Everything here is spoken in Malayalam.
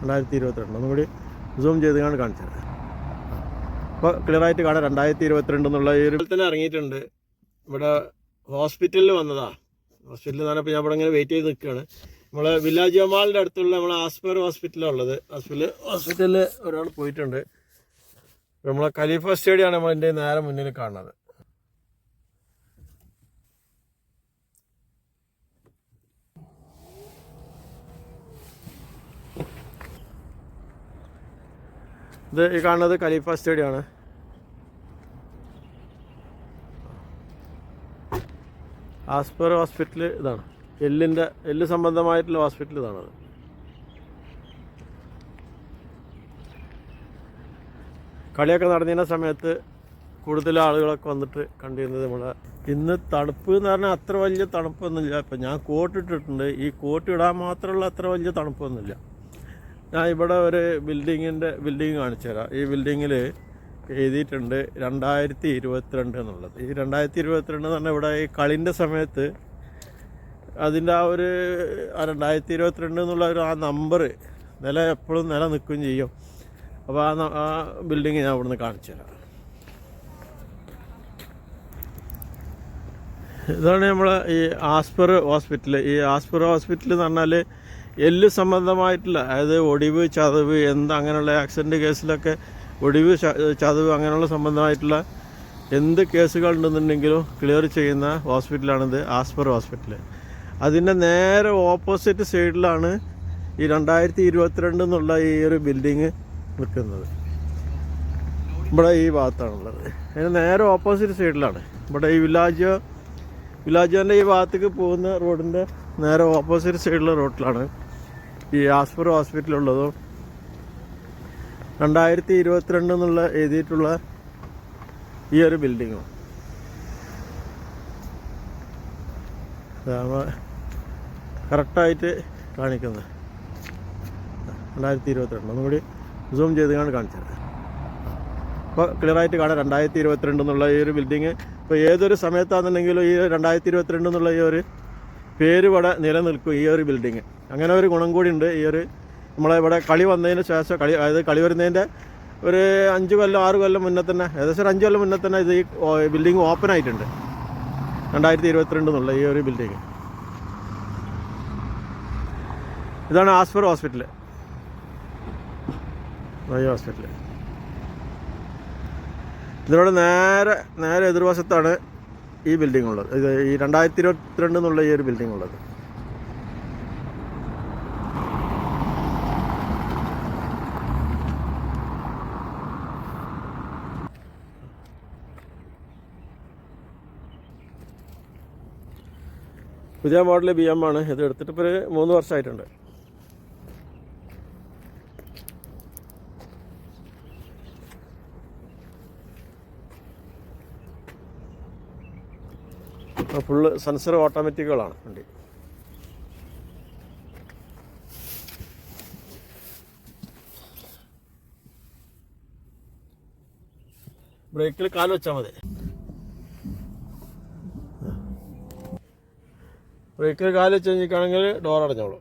രണ്ടായിരത്തി ഇരുപത്തിരണ്ട് ഒന്നും കൂടി സൂം ചെയ്ത് കാണാൻ കാണിച്ചു. തരാം അപ്പോൾ ക്ലിയറായിട്ട് കാണാം. രണ്ടായിരത്തി ഇരുപത്തിരണ്ട് എന്നുള്ള ഈ ഒരു തന്നെ ഇറങ്ങിയിട്ടുണ്ട്. ഇവിടെ ഹോസ്പിറ്റലിൽ വന്നതാ. ഹോസ്പിറ്റലിൽ നിന്ന് ഇപ്പോൾ ഞാൻ ഇവിടെ ഇങ്ങനെ വെയിറ്റ് ചെയ്ത് നിൽക്കുകയാണ് നമ്മളെ വില്ലാജ് ജമാലിന്റെ അടുത്തുള്ള നമ്മളെ ആസ്പർ ഹോസ്പിറ്റലാണ് ഉള്ളത്. ഹോസ്പിറ്റലിൽ ഒരാൾ പോയിട്ടുണ്ട്. നമ്മളെ ഖലീഫ സ്റ്റേഡിയമാണ് നമ്മളതിന്റെ നേരെ മുന്നിൽ കാണുന്നത്. ഇത് ഈ കാണുന്നത് ഖലീഫ സ്റ്റേഡിയമാണ്. ആസ്പർ ഹോസ്പിറ്റൽ ഇതാണ്. എല്ലിന്റെ എല്ല് സംബന്ധമായിട്ടുള്ള ഹോസ്പിറ്റൽ ഇതാണത്. കളിയൊക്കെ നടന്നിരുന്ന സമയത്ത് കൂടുതൽ ആളുകളൊക്കെ വന്നിട്ട് കണ്ടിരുന്നത് നമ്മളെ. ഇന്ന് തണുപ്പ് എന്ന് പറഞ്ഞാൽ അത്ര വലിയ തണുപ്പൊന്നുമില്ല. ഇപ്പം ഞാൻ കോട്ടിട്ടിട്ടുണ്ട് ഈ കോട്ടിടാൻ മാത്രമുള്ള അത്ര വലിയ തണുപ്പൊന്നുമില്ല. ഞാൻ ഇവിടെ ഒരു ബിൽഡിങ്ങിന്റെ ബിൽഡിങ് കാണിച്ചു തരാം. ഈ ബിൽഡിങ്ങിൽ എഴുതിയിട്ടുണ്ട് രണ്ടായിരത്തി ഇരുപത്തിരണ്ട് എന്നുള്ളത്. ഈ രണ്ടായിരത്തി ഇരുപത്തിരണ്ട് എന്ന് പറഞ്ഞാൽ ഇവിടെ ഈ കളിന്റെ സമയത്ത് അതിന്റെ ആ ഒരു രണ്ടായിരത്തി ഇരുപത്തിരണ്ട് എന്നുള്ള ഒരു ആ നമ്പർ നില എപ്പോഴും നില നിൽക്കുകയും ചെയ്യും. അപ്പോൾ ആ ബിൽഡിങ് ഞാൻ ഇവിടുന്ന് കാണിച്ചു തരാം. ഇതാണ് നമ്മൾ ഈ ആസ്പർ ഹോസ്പിറ്റൽ ഈ ആസ്പർ ഹോസ്പിറ്റൽ എന്ന് പറഞ്ഞാൽ എല്ല് സംബന്ധമായിട്ടുള്ള അതായത് ഒടിവ് ചതവ് എന്ത് അങ്ങനെയുള്ള ആക്സിഡന്റ് കേസിലൊക്കെ ഒടിവ് ചതവ് അങ്ങനെയുള്ള സംബന്ധമായിട്ടുള്ള എന്ത് കേസുകൾ ഉണ്ടെന്നുണ്ടെങ്കിലും ക്ലിയർ ചെയ്യുന്ന ഹോസ്പിറ്റലാണിത് ആസ്പർ ഹോസ്പിറ്റൽ അതിന്റെ നേരെ ഓപ്പോസിറ്റ് സൈഡിലാണ് ഈ രണ്ടായിരത്തി ഇരുപത്തിരണ്ട് എന്നുള്ള ഈ ഒരു ബിൽഡിങ് നിൽക്കുന്നത്. ഇവിടെ ഈ ഭാഗത്താണുള്ളത്. അതിന് നേരെ ഓപ്പോസിറ്റ് സൈഡിലാണ് ഇവിടെ ഈ വില്ലാജ് വില്ലാജോന്റെ ഈ ഭാഗത്തേക്ക് പോകുന്ന റോഡിന്റെ നേരെ ഓപ്പോസിറ്റ് സൈഡിലുള്ള റോഡിലാണ് ഈ ആസ്പർ ഹോസ്പിറ്റലുള്ളതും. രണ്ടായിരത്തി ഇരുപത്തിരണ്ട് എന്നുള്ള എഴുതിയിട്ടുള്ള ഈ ഒരു ബിൽഡിങ്ങും കറക്റ്റായിട്ട് കാണിക്കുന്നത്. രണ്ടായിരത്തി ഇരുപത്തിരണ്ട്. ഒന്നും കൂടി സൂം ചെയ്ത് കാണിച്ചു കാണിച്ചത് അപ്പോൾ ക്ലിയറായിട്ട് കാണാം. രണ്ടായിരത്തി ഇരുപത്തിരണ്ട് എന്നുള്ള ഈ ഒരു ബിൽഡിങ് ഇപ്പോൾ ഏതൊരു സമയത്താണെന്നുണ്ടെങ്കിലും ഈ രണ്ടായിരത്തി ഇരുപത്തിരണ്ട് എന്നുള്ള ഈ ഒരു പേര് ഇവിടെ നിലനിൽക്കും ഈ ഒരു ബിൽഡിങ് അങ്ങനെ ഒരു ഗുണം കൂടി ഉണ്ട് ഈ ഒരു നമ്മളെ ഇവിടെ കളി വന്നതിന് ശേഷം കളി അതായത് കളി വരുന്നതിന്റെ ഒരു അഞ്ച് കൊല്ലം ആറ് കൊല്ലം മുന്നേ തന്നെ ഏകദേശം ഒരു അഞ്ച് കൊല്ലം മുന്നേ തന്നെ ഇത് ഈ ബിൽഡിങ് ഓപ്പൺ ആയിട്ടുണ്ട്. രണ്ടായിരത്തി ഇരുപത്തിരണ്ട് എന്നുള്ള ഈ ഒരു ബിൽഡിങ് ഇതാണ് ആസ്ഫർ ഹോസ്പിറ്റൽ ഹോസ്പിറ്റൽ ഇതിനോട് നേരെ നേരെ എതിർവശത്താണ് ഈ ബിൽഡിംഗ് ഉള്ളത്. ഇത് ഈ രണ്ടായിരത്തി ഇരുപത്തിരണ്ട് എന്നുള്ള ഈ ഒരു ബിൽഡിംഗ് ഉള്ളത്. പുതിയ മോഡൽ ബി എം ആണ്. ഇത് എടുത്തിട്ട് ഇപ്പോൾ ഒരു മൂന്ന് വർഷമായിട്ടുണ്ട് ഫുള്ള് സെൻസർ ഓട്ടോമാറ്റിക്കുകളാണ് വണ്ടി. ബ്രേക്കിൽ കാൽ വെച്ചാൽ മതി. ബ്രേക്കിൽ കാൽ വെച്ച് കഴിഞ്ഞിട്ടാണെങ്കിൽ ഡോർ അടഞ്ഞോളൂ.